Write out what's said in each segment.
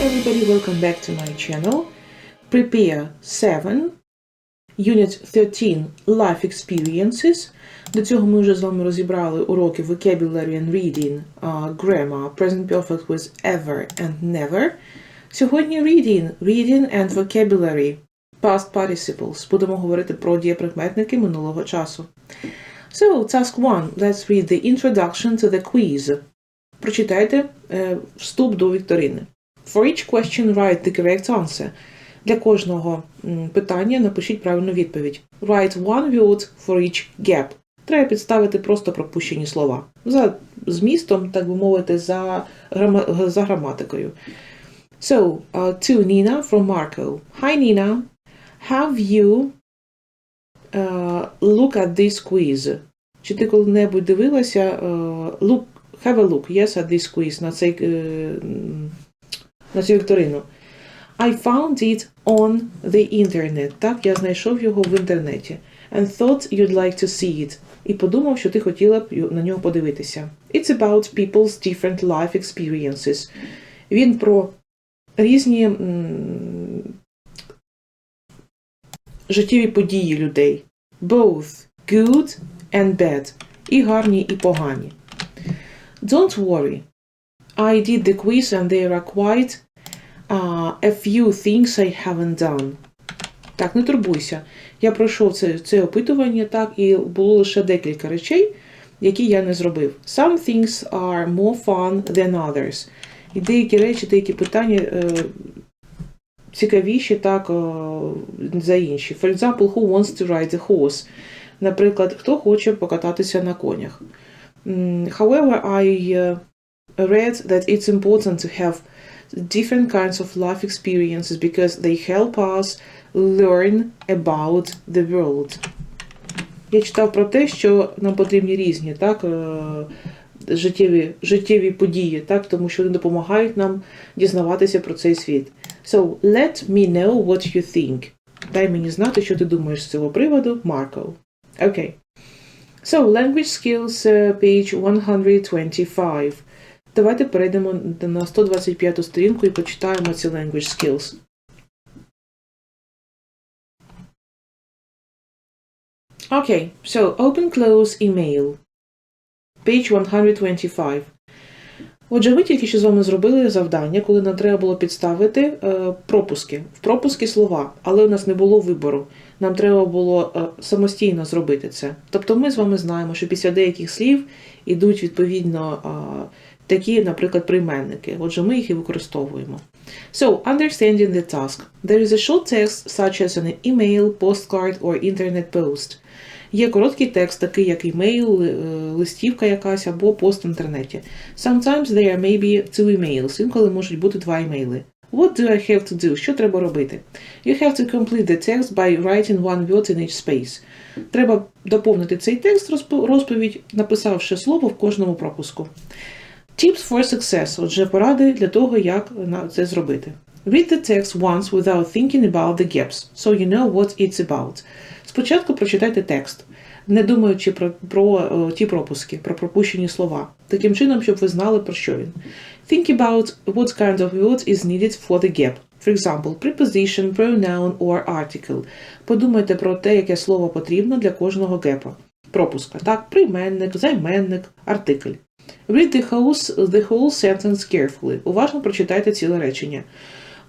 everybody, welcome back to my channel. Prepare 7, Unit 13 Life Experiences. До цього ми вже з вами розібрали уроки Vocabulary and Reading, uh, Grammar, Present Perfect with ever and never. Сьогодні Reading, Reading and Vocabulary, Past Participles. Будемо говорити про дієприкметники минулого часу. So, task 1. Let's read the introduction to the quiz. Прочитайте е, вступ до вікторини. For each question, write the correct answer. Для кожного питання напишіть правильну відповідь. Write one word for each gap. Треба підставити просто пропущені слова. За змістом, так би мовити, за, грама- за граматикою. So, uh, to Nina from Marco. Hi Nina, have you uh, look at this quiz? Чи ти коли-небудь дивилася uh, look, have a look, yes, at this quiz, на цей, е, на цю вікторину. I found it on the internet. Так, я знайшов його в інтернеті. And thought you'd like to see it. І подумав, що ти хотіла б на нього подивитися. It's about people's different life experiences. Він про різні м, життєві події людей. Both good and bad. І гарні, і погані. Don't worry. I did the quiz and there are quite uh, a few things I haven't done. Так, не турбуйся. Я пройшов це, це опитування, так, і було лише декілька речей, які я не зробив. Some things are more fun than others. І деякі речі, деякі питання е, цікавіші, так, е, за інші. For example, who wants to ride a horse? Наприклад, хто хоче покататися на конях. However, I uh, read that it's important to have different kinds of life experiences because they help us learn about the world. Я читав про те, що нам потрібні різні так, е, життєві, життєві події, так, тому що вони допомагають нам дізнаватися про цей світ. So, let me know what you think. Дай мені знати, що ти думаєш з цього приводу, Марко. Окей. So, language skills, е, page 125. Давайте перейдемо на 125 сторінку і почитаємо ці language skills. Okay, so open close email. Page 125. Отже, ми тільки що з вами зробили завдання, коли нам треба було підставити е, пропуски. В пропуски слова, але у нас не було вибору. Нам треба було е, самостійно зробити це. Тобто ми з вами знаємо, що після деяких слів йдуть відповідно такі, наприклад, прийменники. Отже, ми їх і використовуємо. So, understanding the task. There is a short text such as an email, postcard or internet post. Є короткий текст, такий як імейл, е, листівка якась або пост в інтернеті. Sometimes there may be two emails. Інколи можуть бути два імейли. What do I have to do? Що треба робити? You have to complete the text by writing one word in each space. Треба доповнити цей текст розповідь, написавши слово в кожному пропуску. Tips for success. Отже, поради для того, як це зробити. Read the text once without thinking about the gaps, so you know what it's about. Спочатку прочитайте текст, не думаючи про, про о, ті пропуски, про пропущені слова, таким чином, щоб ви знали, про що він. Think about what kind of word is needed for the gap. For example, preposition, pronoun or article. Подумайте про те, яке слово потрібно для кожного гепа. Пропуска. Так, прийменник, займенник, артикль. Read the whole, the whole sentence carefully. Уважно прочитайте ціле речення.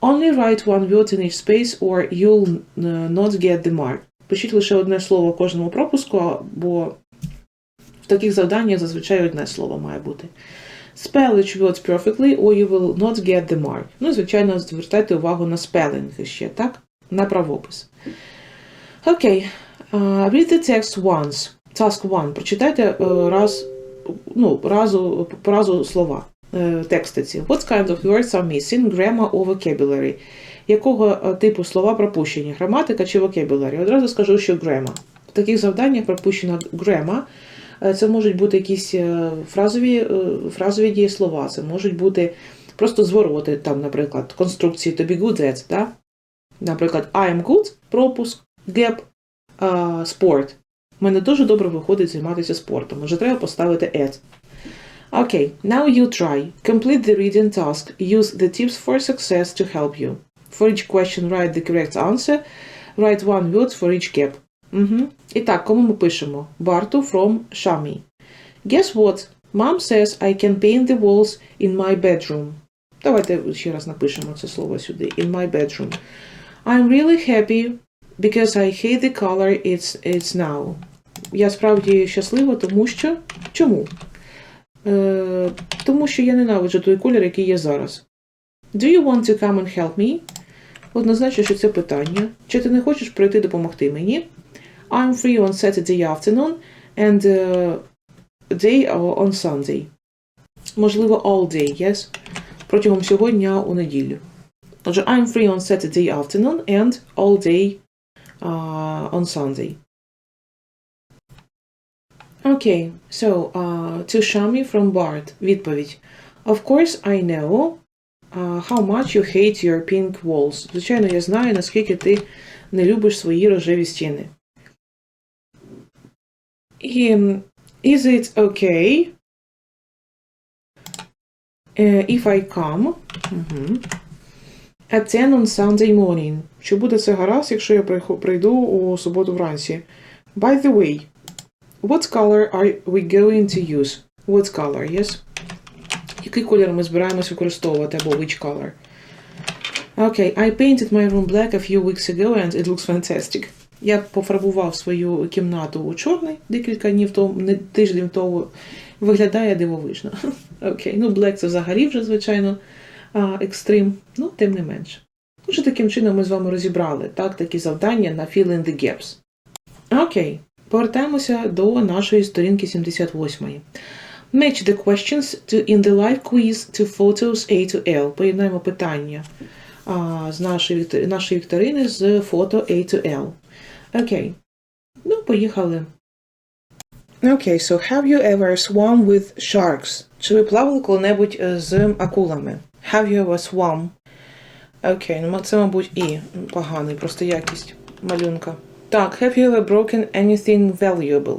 Only write one word in each space or you'll uh, not get the mark. Пишіть лише одне слово в кожному пропуску, бо в таких завданнях зазвичай одне слово має бути. Spell each word perfectly or you will not get the mark. Ну, і, звичайно, звертайте увагу на spelling ще, так? На правопис. Окей. Uh, read the text once. Task one. Прочитайте е, раз, ну, разу, по разу слова, е, тексти ці. What kind of words are missing? Grammar or vocabulary? Якого е, типу слова пропущені? Граматика чи vocabulary? Одразу скажу, що grammar. В таких завданнях пропущена grammar. Е, Це можуть бути якісь фразові, фразові дієслова, це можуть бути просто звороти, там, наприклад, конструкції to be good at, да? Наприклад, I am good, пропуск, gap, спорт. У мене дуже добре виходить займатися спортом. Може, треба поставити at. Okay, now you try. Complete the reading task. Use the tips for success to help you. For each question, write the correct answer. Write one word for each gap. Угу. І так, кому ми пишемо? Барту from Shami. Guess what? Mom says I can paint the walls in my bedroom. Давайте ще раз напишемо це слово сюди. In my bedroom. I'm really happy because I hate the color it's, it's now. Я справді щаслива, тому що. Чому? Е, тому що я ненавиджу той колір, який є зараз. Do you want to come and help me? Однозначно, що це питання. Чи ти не хочеш прийти допомогти мені? I'm free on Saturday afternoon and uh, day on Sunday. Можливо, all day, yes? Протягом всього дня у неділю. Отже, I'm free on Saturday afternoon and all day uh, on Sunday. Okay, so uh, to Shami from Bart. Відповідь. Of course, I know uh, how much you hate your pink walls. Звичайно, я знаю, наскільки ти не любиш свої рожеві стіни. І, is it okay uh, if I come Мгм. at 10 on Sunday morning? Чи буде це гаразд, якщо я прийду у суботу вранці? By the way, what color are we going to use? What color, yes? Який колір ми збираємось використовувати або which color? Okay, I painted my room black a few weeks ago and it looks fantastic. Я пофарбував свою кімнату у чорний декілька днів тому, тиждень тому. Виглядає дивовижно. Окей, ну black це взагалі вже, звичайно, екстрим, ну, тим не менше. Отже, таким чином ми з вами розібрали так, такі завдання на fill in the gaps. Окей, повертаємося до нашої сторінки 78. Match the questions to in the live quiz to photos A to L. Поєднаємо питання а, з нашої, нашої вікторини з фото A to L. Окей. Ну, поїхали. Окей, so have you ever swum with sharks? Чи ви плавали коли-небудь е, з акулами? Have you ever swum? Окей, ну це, мабуть, і поганий, просто якість малюнка. Так, have you ever broken anything valuable?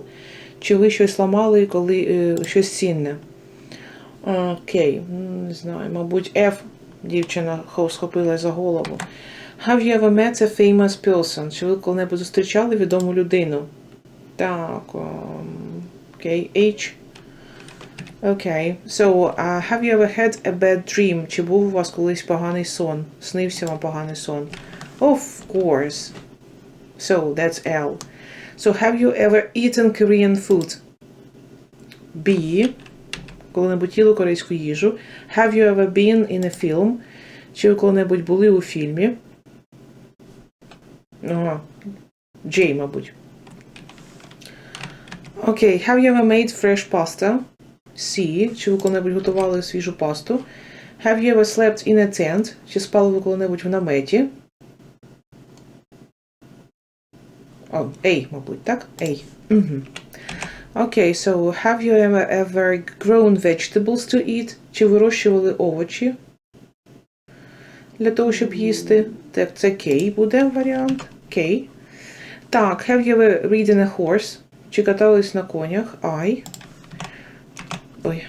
Чи ви щось ламали, коли е, щось цінне? Окей, м, не знаю, мабуть, F. Дівчина хо- схопила за голову. Have you ever met a famous person? Чи ви коли-небудь зустрічали відому людину? Так, ем, окей, H. Окей. So, uh, have you ever had a bad dream? Чи був у вас колись поганий сон? Снився вам поганий сон? Of course. So, that's L. So, have you ever eaten Korean food? B. Коли-небудь їли корейську їжу. Have you ever been in a film? Чи ви коли-небудь були у фільмі? Ага. J, мабуть. Окей. Have you ever made fresh pasta? C. Чи ви коли-небудь готували свіжу пасту? Have you ever slept in a tent? Чи спали ви коли-небудь в наметі? О, A, мабуть, так? A. Угу. Окей, so have you ever ever grown vegetables to eat? Чи вирощували овочі? Для того, щоб їсти. Так, це K буде варіант. K. Так, have you ever ridden a horse? Чи катались на конях? I. Ой.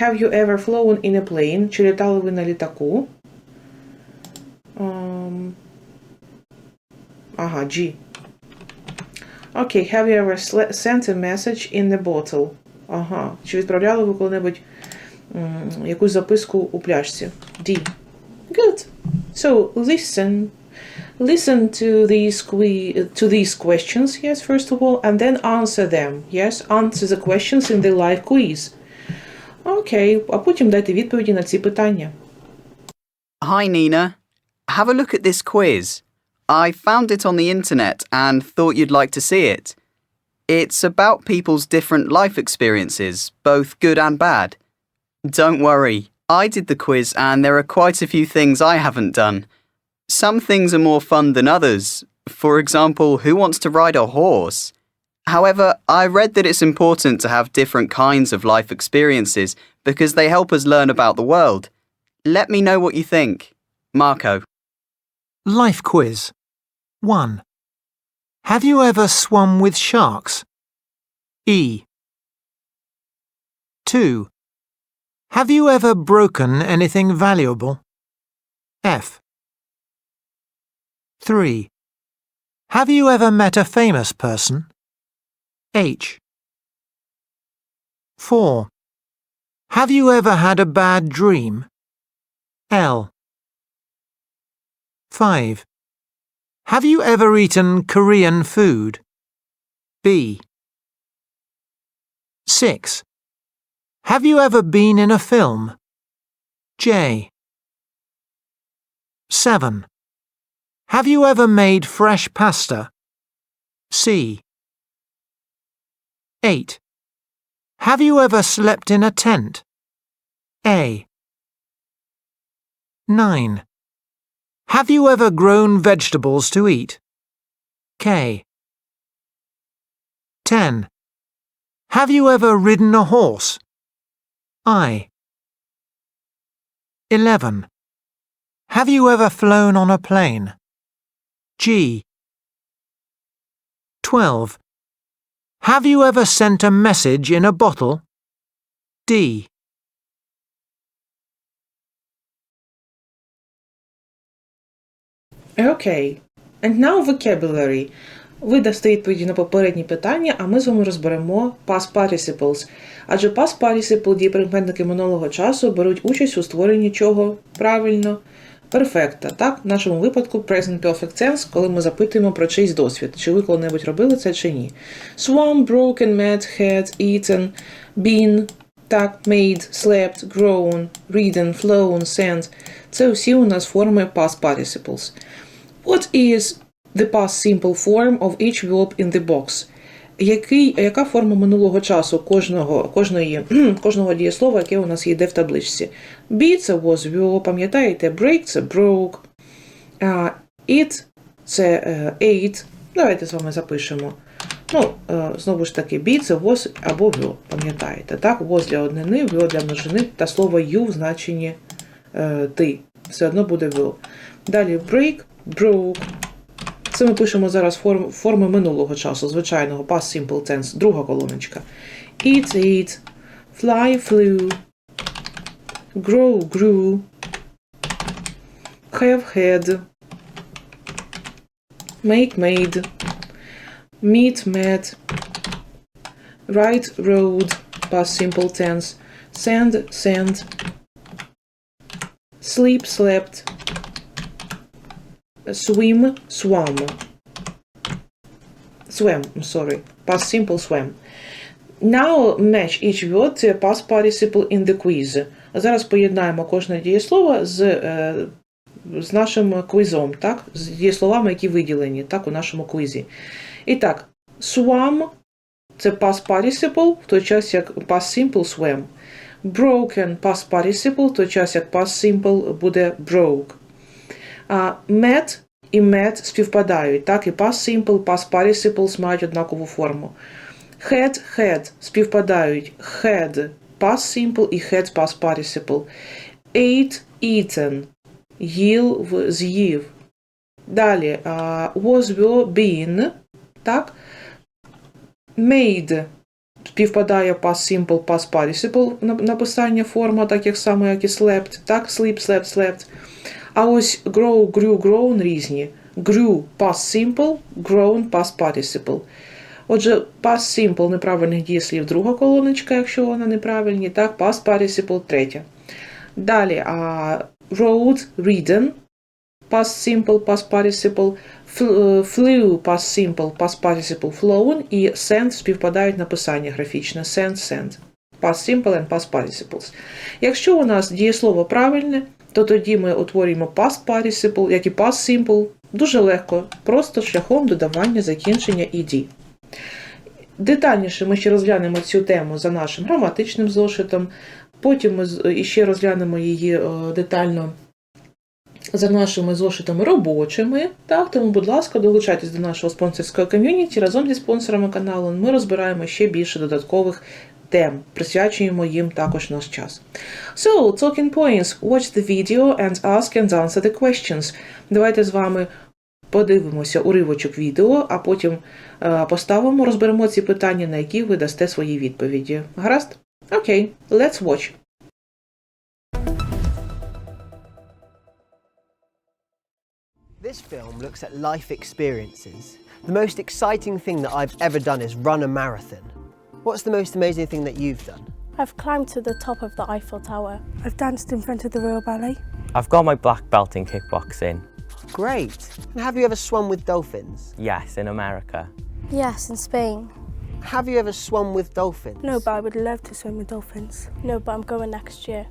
Have you ever flown in a plane? Чи літали ви на літаку? Um, ага, G. Окей, have you ever sle- sent a message in a bottle? Ага. Чи відправляли ви коли-небудь м, якусь записку у пляшці? D. Good. So listen. Listen to these que- to these questions, yes, first of all, and then answer them. Yes, answer the questions in the live quiz. Окей, а потім дайте відповіді на ці питання. Hi, Nina. Have a look at this quiz. I found it on the internet and thought you'd like to see it. It's about people's different life experiences, both good and bad. Don't worry, I did the quiz and there are quite a few things I haven't done. Some things are more fun than others. For example, who wants to ride a horse? However, I read that it's important to have different kinds of life experiences because they help us learn about the world. Let me know what you think. Marco. Life quiz. 1. Have you ever swum with sharks? E. 2. Have you ever broken anything valuable? F. 3. Have you ever met a famous person? H. 4. Have you ever had a bad dream? L. 5. Have you ever eaten Korean food? B. 6. Have you ever been in a film? J. 7. Have you ever made fresh pasta? C. 8. Have you ever slept in a tent? A. 9. Have you ever grown vegetables to eat? K. 10. Have you ever ridden a horse? I. 11. Have you ever flown on a plane? G. 12. Have you ever sent a message in a bottle? D. Okay. And now vocabulary. Ви дасте відповіді на попередні питання, а ми з вами розберемо past participles. Адже past participle дієприкметники минулого часу беруть участь у створенні чого правильно перфекта. Так, в нашому випадку present perfect tense, коли ми запитуємо про чийсь досвід, чи ви коли-небудь робили це чи ні. Swam, broken, met, had, eaten, been, так, made, slept, grown, ridden, flown, sent. Це всі у нас форми past participles. What is the past simple form of each verb in the box? Який, яка форма минулого часу кожного, кожної, кожного дієслова, яке у нас йде в табличці? Be – це was verb, пам'ятаєте? Break – це broke. А, eat – це е, ate. Давайте з вами запишемо. Ну, е, знову ж таки, be – це was або verb, пам'ятаєте? Так, was для однини, verb для множини та слово you в значенні е, ти. Все одно буде verb. Далі break, broke. Це ми пишемо зараз форм, форми минулого часу, звичайного past simple tense, друга колоночка. Eat, eat, fly, flew, grow, grew, have had, make, made, meet, met, write, wrote, past simple tense, send, sent, sleep, slept, swim, swam. Swam, sorry. Past simple swam. Now match each word to a past participle in the quiz. Зараз поєднаємо кожне дієслово з, е, з нашим квізом, так? З дієсловами, які виділені так, у нашому квізі. І так, swam це past participle, в той час як past simple swam. Broken past participle, в той час як past simple буде broke. Met і met співпадають, так, і past simple, past participles мають однакову форму. Had, had співпадають. Had past simple і had past participle. Ate, eaten. В- з'їв. Далі. was, were, been. Так. Made співпадає past simple, past participle написання форма, так як само, як і slept. Так, sleep, slept, slept. А ось grow, grew, grown різні. Grew past simple, grown past participle. Отже, past simple неправильних дієслів друга колоночка, якщо вона неправильні, так, past participle третя. Далі, а, rode, ridden, past simple, past participle, fl- е, flew, past simple, past participle, flown і sent співпадають написання графічне, sent, sent. Past simple and past participles. Якщо у нас дієслово правильне, то тоді ми утворюємо past participle, як і past simple, дуже легко, просто шляхом додавання закінчення «ed». Детальніше ми ще розглянемо цю тему за нашим граматичним зошитом, потім ми з- іще розглянемо її е, детально за нашими зошитами робочими. Так, тому, будь ласка, долучайтесь до нашого спонсорського ком'юніті. Разом зі спонсорами каналу ми розбираємо ще більше додаткових them. Присвячуємо їм також наш час. So, talking points. Watch the video and ask and answer the questions. Давайте з вами подивимося уривочок відео, а потім поставимо, розберемо ці питання, на які ви дасте свої відповіді. Гаразд? Окей, okay, let's watch. This film looks at life experiences. The most exciting thing that I've ever done is run a marathon. What's the most amazing thing that you've done? I've climbed to the top of the Eiffel Tower. I've danced in front of the Royal Ballet. I've got my black belt in kickboxing. Great. And have you ever swum with dolphins? Yes, in America. Yes, in Spain. Have you ever swum with dolphins? No, but I would love to swim with dolphins. No, but I'm going next year.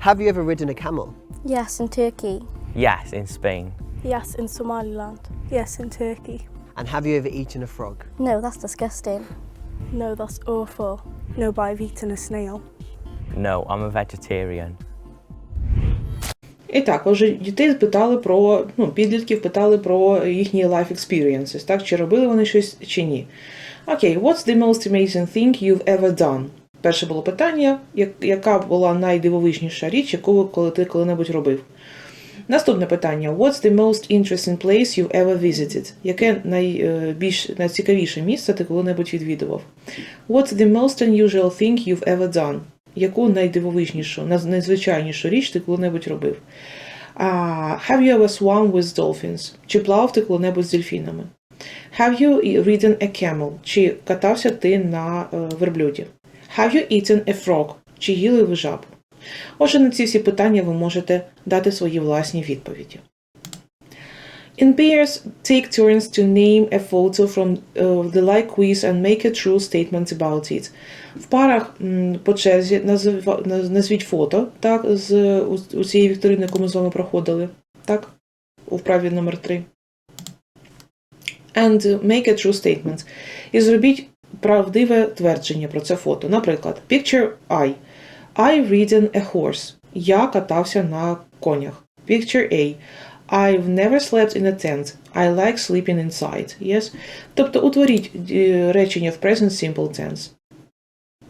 Have you ever ridden a camel? Yes, in Turkey. Yes, in Spain. Yes, in Somaliland. Yes, in Turkey. And have you ever eaten a frog? No, that's disgusting. No, that's awful. No, but I've eaten a snail. No, I'm a vegetarian. І так, отже, дітей питали про, ну, підлітків питали про їхні life experiences, так, чи робили вони щось чи ні. Окей, what's the most amazing thing you've ever done? Перше було питання, як- яка була найдивовижніша річ, яку коли ти коли-небудь робив. Наступне питання: What's the most interesting place you've ever visited? Яке найбільш найцікавіше місце ти коли-небудь відвідував? What's the most unusual thing you've ever done? Яку найдивовижнішу, найзвичайнішу річ ти коли-небудь робив? Uh, have you ever swum with dolphins? Чи плавав ти коли-небудь з дельфінами? Have you ridden a camel? Чи катався ти на е, верблюді? Have you eaten a frog? Чи їли ви жабу? Отже, на ці всі питання ви можете дати свої власні відповіді. In pairs, take turns to name a photo from uh, the like quiz and make a true statement about it. В парах по черзі назвіть фото так, з у, у цієї вікторини, яку ми з вами проходили. Так? У вправі номер 3. And make a true statement. І зробіть правдиве твердження про це фото. Наприклад, picture I. I've ridden a horse. Я катався на конях. Picture A. I've never slept in a tent. I like sleeping inside. Yes? Тобто утворіть е, речення в present simple tense.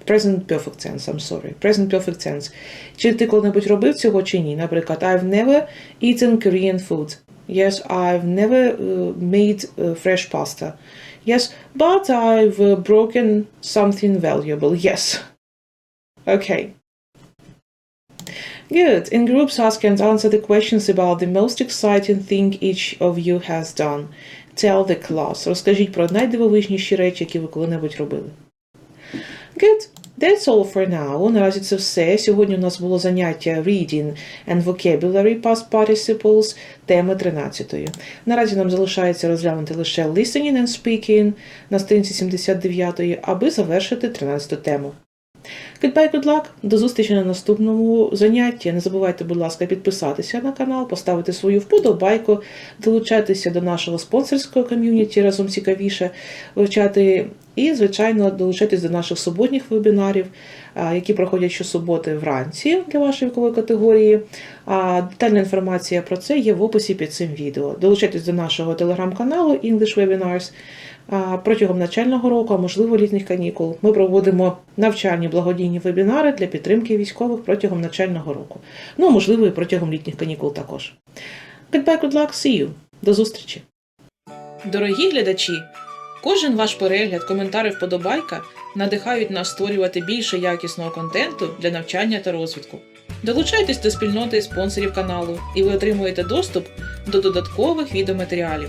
Present perfect tense, I'm sorry. Present perfect tense. Чи ти коли-небудь робив цього чи ні? Наприклад, I've never eaten Korean food. Yes, I've never uh, made uh, fresh pasta. Yes, but I've uh, broken something valuable. Yes. Okay. Good. In groups, ask and answer the questions about the most exciting thing each of you has done. Tell the class. Розкажіть про найдивовижніші речі, які ви коли-небудь робили. Good. That's all for now. Наразі це все. Сьогодні у нас було заняття Reading and Vocabulary Past Participles теми 13. Наразі нам залишається розглянути лише Listening and Speaking на сторінці 79, аби завершити 13 тему. Goodbye, good luck. До зустрічі на наступному занятті. Не забувайте, будь ласка, підписатися на канал, поставити свою вподобайку, долучатися до нашого спонсорського ком'юніті разом цікавіше вивчати. І, звичайно, долучайтесь до наших суботніх вебінарів, які проходять щосуботи вранці для вашої вікової категорії. Детальна інформація про це є в описі під цим відео. Долучайтесь до нашого телеграм-каналу English Webinars. Протягом навчального року, а можливо літніх канікул, ми проводимо навчальні благодійні вебінари для підтримки військових протягом навчального року. Ну, можливо, і протягом літніх канікул також. Goodbye, good luck, see you. До зустрічі! Дорогі глядачі! Кожен ваш перегляд, коментар вподобайка надихають нас створювати більше якісного контенту для навчання та розвитку. Долучайтесь до спільноти спонсорів каналу, і ви отримуєте доступ до додаткових відеоматеріалів.